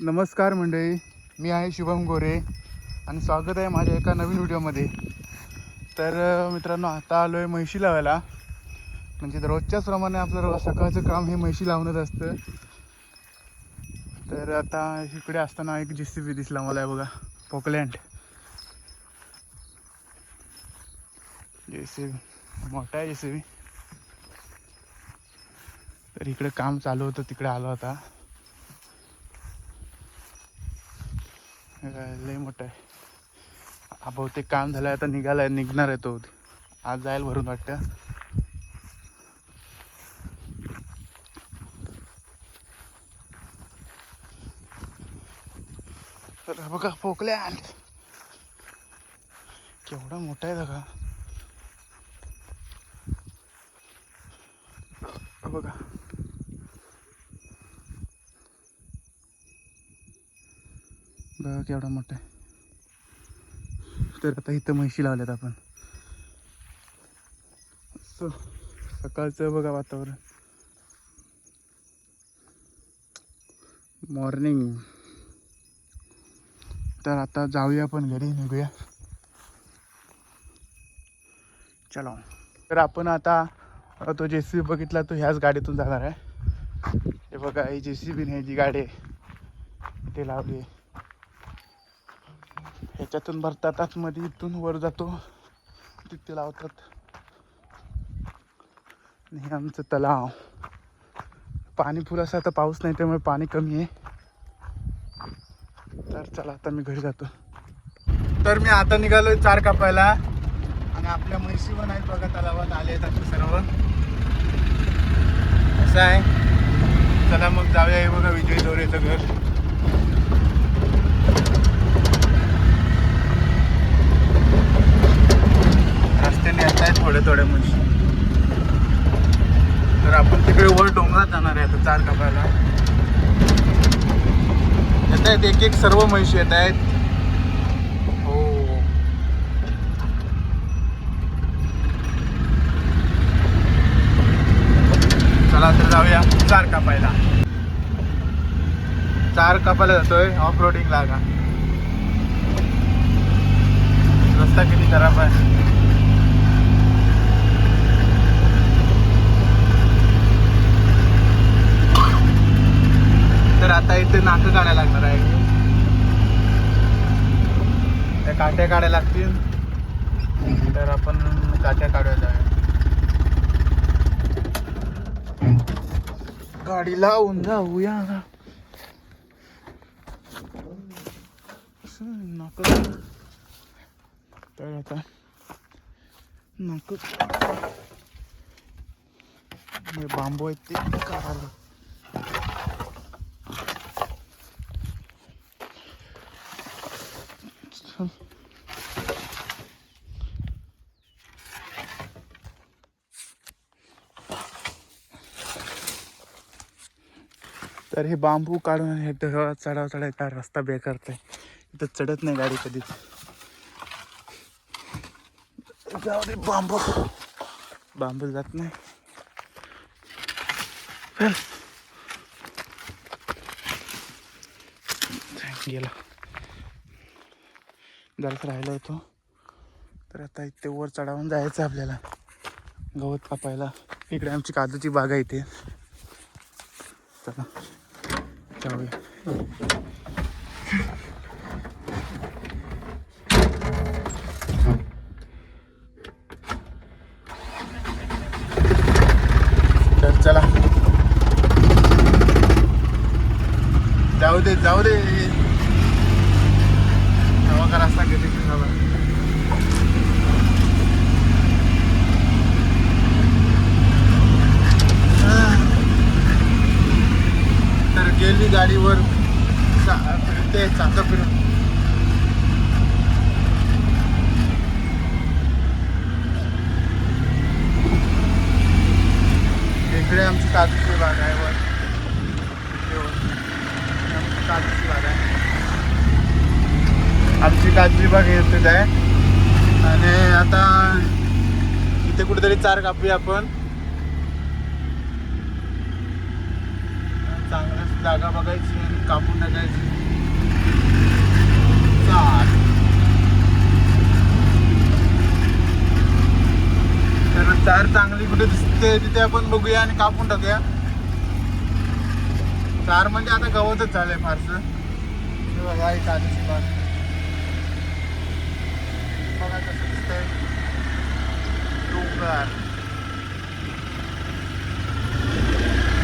नमस्कार मंडळी मी आहे शुभम गोरे आणि स्वागत आहे माझ्या एका नवीन व्हिडिओमध्ये. तर मित्रांनो आता आलो आहे म्हैशी लावायला. म्हणजे रोजच्याच प्रमाणे आपलं सकाळचं काम हे म्हैशी लावणंच असतं. तर आता इकडे असताना एक जे सी बी दिसला मला बघा पोकलँड. जे सी बी मोठा आहे जे सी बी तर इकडे काम चालू होतं तिकडे आलो होता काय लय मोठं आहे. हा बहुतेक काम झालं आता निघालाय निघणार आहे तो. आज जायला भरून वाटतं. तर बघा पोकल्या केवढा मोठा आहे बघा बघा. बघा केवढा मोठा आहे. तर आता इथं म्हशी लावल्यात आपण. असं सकाळचं बघा वातावरण. मॉर्निंग तर आता जाऊया आपण घरी निघूया. चलो. तर आपण आता तो जे सी बी बघितला तो ह्याच गाडीतून जाणार आहे. हे बघा ही जे सी बी नाही जी गाडी आहे ते लावली आहे. ह्याच्यातून भरतात आतमध्ये इथून वर जातो. तिथे लावतात. आणि हे आमचं तलाव. पाणी फुल असं आता पाऊस नाही त्यामुळे पाणी कमी आहे. तर चला आता मी घरी जातो. तर मी आता निघालोय चार कापायला. आणि आपल्या म्हैशी पण आहेत बघा तलावात आले आहेत सर्व. असं आहे. चला मग जाऊया हे बघा विजय दोरेचं घर. येत म्हशी तर आपण तिकडे वर डोंगरात जाणार आहे आता चार कापायला. येत आहेत एक एक सर्व म्हशी येत आहेत. हो. चला तर जाऊया चार कापायला. चार कापायला जातोय ऑफ रोडिंग लागा रस्ता किती खराब आहे. तर आता इथे नाकं काढायला लागणार आहे त्या काट्या काढायला लागतील. तर आपण काट्या काढायला जाऊया. गाडी लावून जाऊया. नाक. तर आता नाक. बांबू आहेत ते काढायला. चल. तर हे बांबू काढून हे डोंगरावर चढाव चढायचा रस्ता बेकारचा आहे इथं चढत नाही गाडी कधीच. जाऊ दे बांबू. बांबू जात नाही. गेला. जरासं राहिला होतो. तर आता इथे वर चढावून जायचं आपल्याला. गवत कापायला. इकडे आमची काजूची बाग आहे इथे. चला जाऊया तर चला जाऊ दे जाऊ दे हवा का रस्ता गेली की हवा तर गाडीवर चा- ते चाकं फिरून इकडे आमची काजूची बाग आहे वर. वर. आमची काजूची बाग आहे. आमची काजूची बाग येते आहे. आणि आता इथे कुठेतरी चार कापूया आपण चांगलं जागा बघायची आणि कापून टाकायची. चार तर चार चांगली कुठे दिसते तिथे आपण बघूया आणि कापून टाकूया. चार म्हणजे आता गवतच झालंय फारसं. बघा एक आधीची बाग. बघा कसं दिसतंय. डोंगर.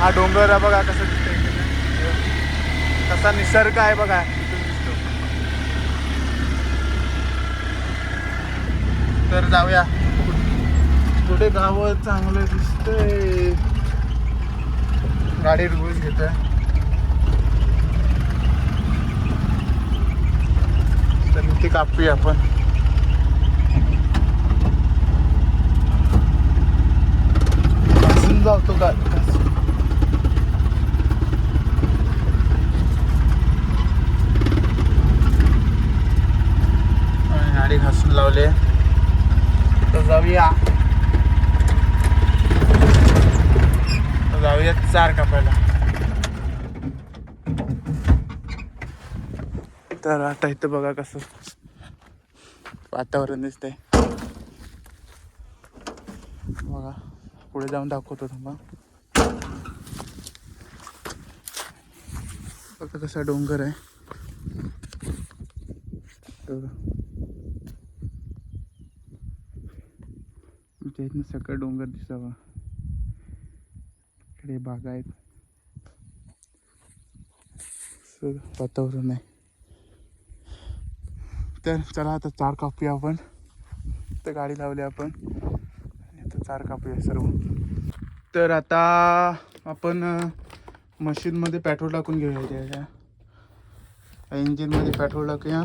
हा डोंगर बघा कसं दिसतंय. कसा निसर्ग आहे बघा. दिसतो तर जाऊया. कुठे गाव चांगलं दिसतंय. गाडी रोज घेत तर ते कापूया आपण. जातो का? गाडी तर जाऊया. जाऊया चार कापायला. तर आता इथं बघा कसं वातावरण दिसतंय. बघा पुढे जाऊन दाखवतो थांबा. बघा कसा डोंगर आहे. तर इथनं सगळं डोंगर दिसावा. इकडे बागा आहेत. सर वातावरण आहे. तर चला आता चार कापूया आपण. तर गाडी लावली आपण. आणि आता चार कापूया सर्व. तर आता आपण मशीनमध्ये पेट्रोल टाकून घेऊया त्या इंजिनमध्ये पेट्रोल टाकूया.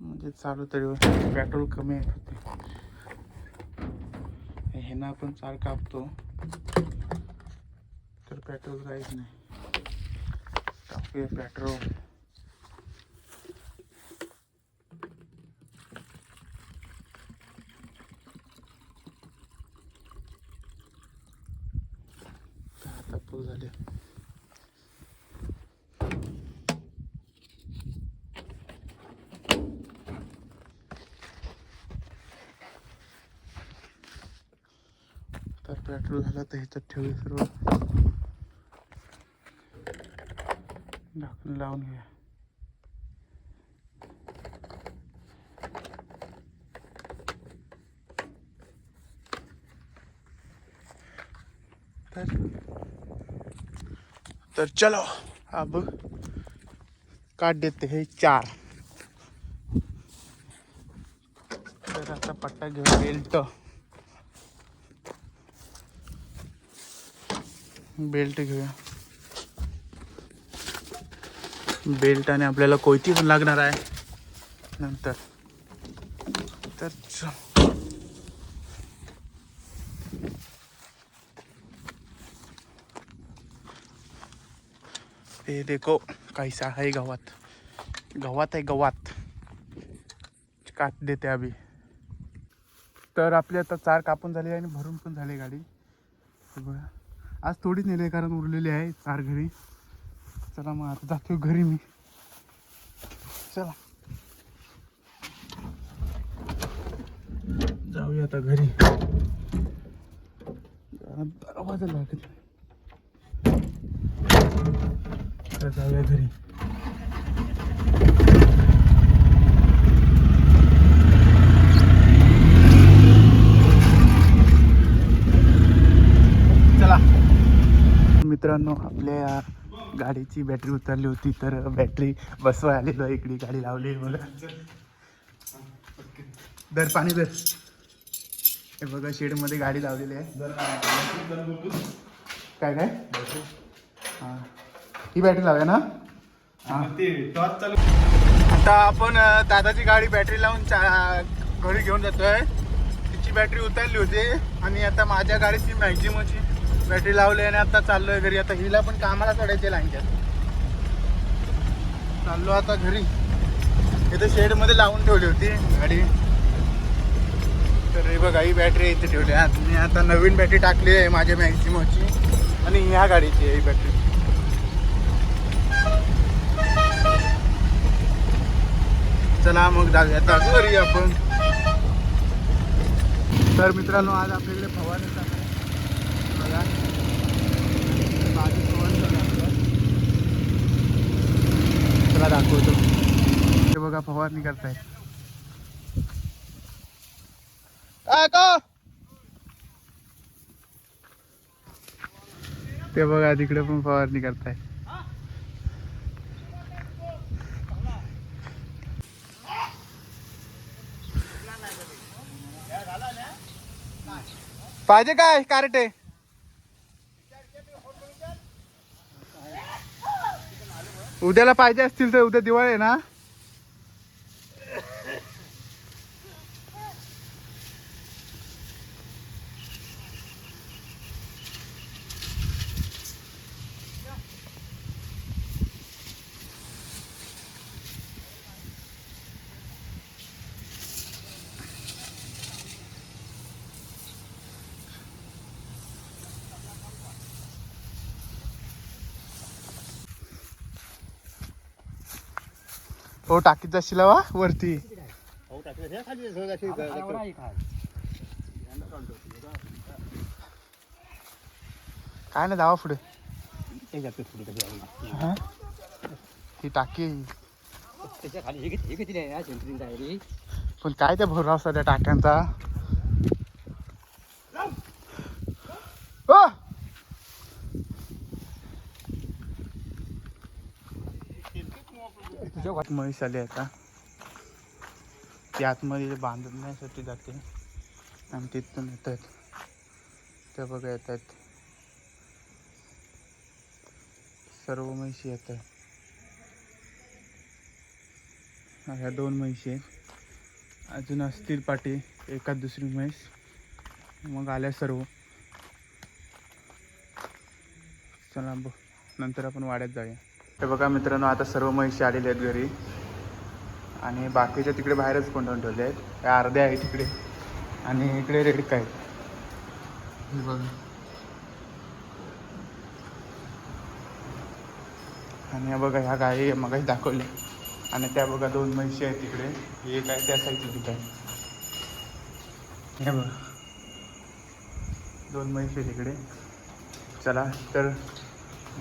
म्हणजे चालू तरी पेट्रोल कमी आहे. ते आपण चार कापतो. तर पेट्रोल काहीच नाही. टाकूया पेट्रोल आता फुल झाले तर पेट्रोल झाला तर ह्याच्यात ठेवूया सर्व. ढाकून लावून घ्या तर तर चलो अब काट देते हैं चार. तर आता पट्टा घेऊन बेल्ट. बेल्ट घेऊया. बेल्ट आणि आपल्याला कोयती पण लागणार आहे. नंतर. तर ते देखो कैसा आहे गवत. गवात आहे गवात. काट देते अभि तर आपली आता चार कापून झाली आणि भरून पण झाली गाडी. बघा आज थोडीच नेली कारण उरलेली आहे चार घरी. चला मग आता जातो घरी मी. चला. जाऊया आता घरी. बरोबर लागत नाही. जाऊया घरी चला मित्रांनो आपल्या गाडीची बॅटरी उतरली होती तर बॅटरी बसवाय आलेलो आहे. इकडे गाडी लावली बघा. दर पाणी दर हे बघा शेडमध्ये गाडी लावलेली आहे. काय काय? हां. ही बॅटरी लावूया ना? हां. आता आपण दादाची गाडी बॅटरी लावून चा घरी घेऊन जातोय. तिची बॅटरी उतरली होती आणि आता माझ्या गाडीची मॅक्झिमची बॅटरी लावली आणि आता चाललोय घरी. आता हिला पण कामाला चढायचे लांच्यात चाललो आता घरी. इथे शेडमध्ये लावून ठेवली होती गाडी. तर हे बघा ही बॅटरी इथे ठेवली. आहे मी आता नवीन बॅटरी टाकली आहे माझ्या मॅक्झिमोची आणि ह्या गाडीची आहे ही बॅटरी. चला मग दादा घरी आपण. तर मित्रांनो आज आपल्याकडे फवारणी चला दाखवतो हे बघा फवारणी करतायत काय का ते बघा तिकडे पण फवारणी करताय पाहिजे काय कार्टे? उद्याला पाहिजे असतील तर उद्या दिवाळी आहे ना? हो टाकीत जाशील वा वरती. काय नाही जावा पुढे. हा? ही टाकी त्याच्या पण काय त्या भरवसा त्या टाक्यांचा? जेव्हा म्हैस आली आता ती आतमध्ये बांधण्यासाठी जाते आणि तिथून येतात. त्या बघा येतात. सर्व म्हैशी येतात. ह्या दोन म्हैशी आहेत. अजून असतील पाठी एकाच दुसरी म्हैस. मग आल्या सर्व. चला बघ नंतर आपण वाड्यात जाऊया. हे बघा मित्रांनो आता सर्व म्हैशी आलेले आहेत घरी. आणि बाकीच्या तिकडे बाहेरच कोंडवून ठेवले आहेत. या अर्ध्या आहेत तिकडे आणि इकडे रेड आहेत हे बघा. आणि या बघा ह्या गाई मगाशी दाखवल्या. आणि त्या बघा दोन म्हशी आहेत तिकडे एक आहे त्या साईडची तिथे हे बघा. दोन म्हशी तिकडे चला तर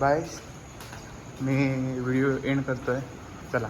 बाय मी व्हिडिओ एंड करतो आहे चला.